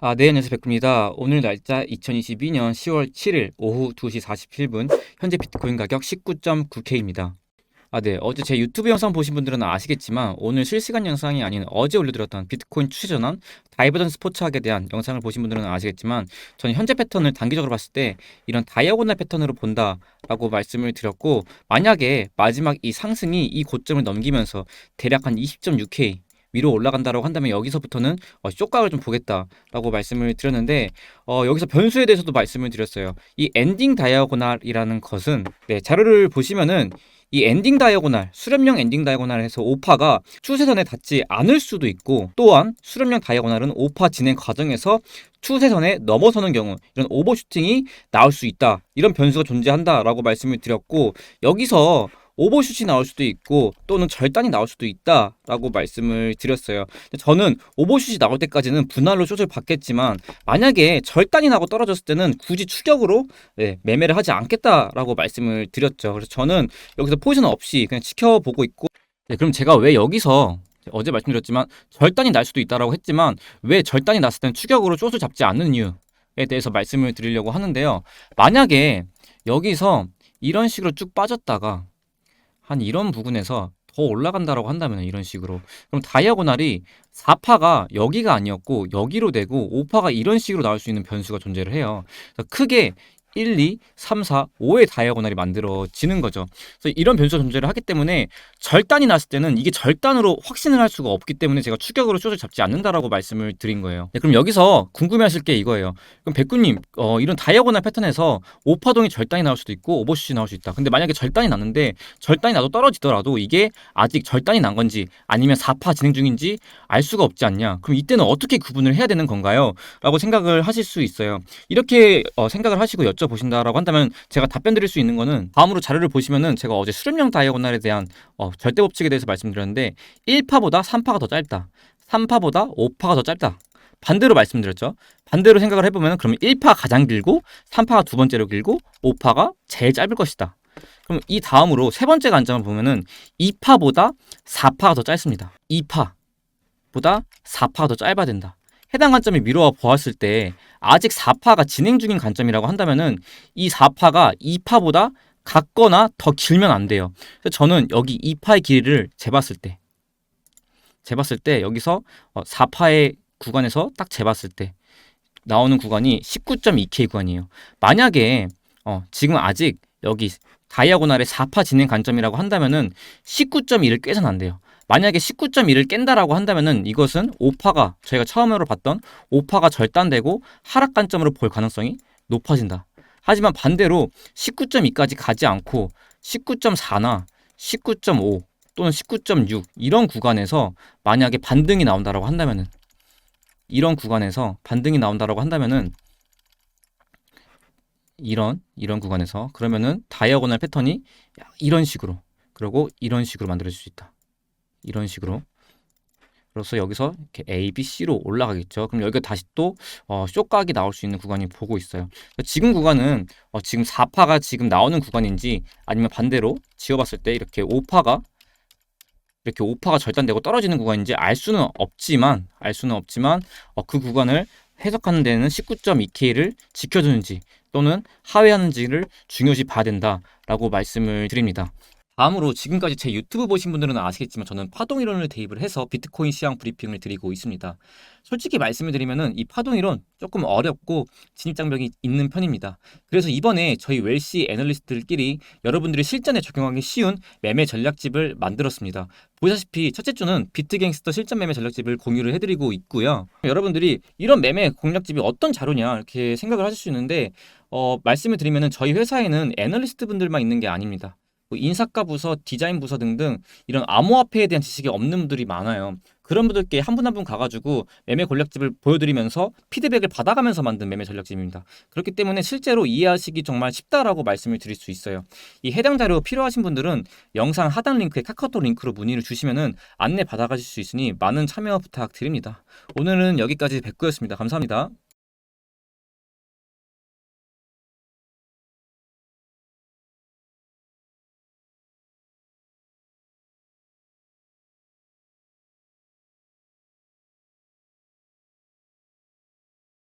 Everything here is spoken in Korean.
아, 네, 안녕하세요. 백구입니다. 오늘 날짜 2022년 10월 7일 오후 2시 47분, 현재 비트코인 가격 19.9K입니다. 아, 네. 어제 제 유튜브 영상 보신 분들은 아시겠지만 오늘 실시간 영상이 아닌 어제 올려드렸던 비트코인 추세 전환, 다이버전 스포츠학에 대한 영상을 보신 분들은 아시겠지만 저는 현재 패턴을 단기적으로 봤을 때 이런 다이아고널 패턴으로 본다라고 말씀을 드렸고 만약에 마지막 이 상승이 이 고점을 넘기면서 대략 한 20.6K 위로 올라간다라고 한다면 여기서부터는 어, 쇼각을 좀 보겠다라고 말씀을 드렸는데 어, 여기서 변수에 대해서도 말씀을 드렸어요. 이 엔딩 다이아고날이라는 것은 네, 자료를 보시면은 이 엔딩 다이아고날, 수렴형 엔딩 다이아고날에서 오파가 추세선에 닿지 않을 수도 있고 또한 수렴형 다이아고날은 오파 진행 과정에서 추세선에 넘어서는 경우 이런 오버슈팅이 나올 수 있다. 이런 변수가 존재한다라고 말씀을 드렸고 여기서 오버슛이 나올 수도 있고 또는 절단이 나올 수도 있다라고 말씀을 드렸어요. 저는 오버슛이 나올 때까지는 분할로 숏을 받겠지만 만약에 절단이 나고 떨어졌을 때는 굳이 추격으로 네, 매매를 하지 않겠다라고 말씀을 드렸죠. 그래서 저는 여기서 포지션 없이 그냥 지켜보고 있고 네, 그럼 제가 왜 여기서 어제 말씀드렸지만 절단이 날 수도 있다라고 했지만 왜 절단이 났을 때는 추격으로 숏을 잡지 않는 이유에 대해서 말씀을 드리려고 하는데요. 만약에 여기서 이런 식으로 쭉 빠졌다가 한 이런 부분에서 더 올라간다라고 한다면 이런 식으로 그럼 다이아고날이 4파가 여기가 아니었고 여기로 되고 5파가 이런 식으로 나올 수 있는 변수가 존재를 해요. 크게 1, 2, 3, 4, 5의 다이아고날이 만들어지는 거죠. 그래서 이런 변수가 존재를 하기 때문에 절단이 났을 때는 이게 절단으로 확신을 할 수가 없기 때문에 제가 추격으로 숏을 잡지 않는다라고 말씀을 드린 거예요. 네, 그럼 여기서 궁금해하실 게 이거예요. 그럼 백구님 어, 이런 다이아고날 패턴에서 오파동이 절단이 나올 수도 있고 오버슛이 나올 수 있다. 근데 만약에 절단이 났는데 절단이 나도 떨어지더라도 이게 아직 절단이 난 건지 아니면 4파 진행 중인지 알 수가 없지 않냐. 그럼 이때는 어떻게 구분을 해야 되는 건가요? 라고 생각을 하실 수 있어요. 이렇게 어, 생각을 하시고 여쭤 보신다라고 한다면 제가 답변 드릴 수 있는 거는 다음으로 자료를 보시면은 제가 어제 수렴형 다이아고날에 대한 어, 절대 법칙에 대해서 말씀드렸는데 1파보다 3파가 더 짧다. 3파보다 5파가 더 짧다. 반대로 말씀드렸죠. 반대로 생각을 해보면 그러면 1파 가장 길고 3파가 두 번째로 길고 5파가 제일 짧을 것이다. 그럼 이 다음으로 세 번째 관점을 보면은 2파보다 4파가 더 짧습니다. 2파보다 4파가 더 짧아야 된다. 해당 관점이 미루어 보았을 때 아직 4파가 진행 중인 관점이라고 한다면은 이 4파가 2파보다 같거나 더 길면 안 돼요. 그래서 저는 여기 2파의 길이를 재봤을 때 재봤을 때 여기서 4파의 어, 구간에서 딱 재봤을 때 나오는 구간이 19.2K 구간이에요. 만약에 어, 지금 아직 여기 다이아고날의 4파 진행 관점이라고 한다면은 19.1을 깨서는 안 돼요. 만약에 19.1을 깬다라고 한다면은 이것은 5파가 저희가 처음으로 봤던 5파가 절단되고 하락 관점으로 볼 가능성이 높아진다. 하지만 반대로 19.2까지 가지 않고 19.4나 19.5 또는 19.6 이런 구간에서 만약에 반등이 나온다라고 한다면은 이런 구간에서 반등이 나온다라고 한다면은 이런 이런 구간에서 그러면은 다이아고널 패턴이 이런 식으로 그리고 이런 식으로 만들어질 수 있다. 이런 식으로 그래서 여기서 이렇게 A, B, C로 올라가겠죠. 그럼 여기가 다시 또 어, 쇼각이 나올 수 있는 구간이 보고 있어요. 지금 구간은 어, 지금 4파가 지금 나오는 구간인지 아니면 반대로 지어봤을 때 이렇게 5파가 이렇게 5파가 절단되고 떨어지는 구간인지 알 수는 없지만 알 수는 없지만 어, 그 구간을 해석하는 데는 19.2K를 지켜주는지 또는 하회하는지를 중요시 봐야 된다라고 말씀을 드립니다. 다음으로 지금까지 제 유튜브 보신 분들은 아시겠지만 저는 파동 이론을 대입을 해서 비트코인 시황 브리핑을 드리고 있습니다. 솔직히 말씀을 드리면은 이 파동 이론 조금 어렵고 진입 장벽이 있는 편입니다. 그래서 이번에 저희 웰시 애널리스트들끼리 여러분들이 실전에 적용하기 쉬운 매매 전략집을 만들었습니다. 보시다시피 첫째 주는 비트갱스터 실전 매매 전략집을 공유를 해드리고 있고요. 여러분들이 이런 매매 공략집이 어떤 자료냐 이렇게 생각을 하실 수 있는데 어, 말씀을 드리면은 저희 회사에는 애널리스트 분들만 있는 게 아닙니다. 뭐 인사과 부서, 디자인 부서 등등 이런 암호화폐에 대한 지식이 없는 분들이 많아요. 그런 분들께 한 분 한 분 가가지고 매매 전략집을 보여드리면서 피드백을 받아가면서 만든 매매 전략집입니다. 그렇기 때문에 실제로 이해하시기 정말 쉽다라고 말씀을 드릴 수 있어요. 이 해당 자료 필요하신 분들은 영상 하단 링크에 카카오톡 링크로 문의를 주시면은 안내 받아가실 수 있으니 많은 참여 부탁드립니다. 오늘은 여기까지 백구였습니다. 감사합니다.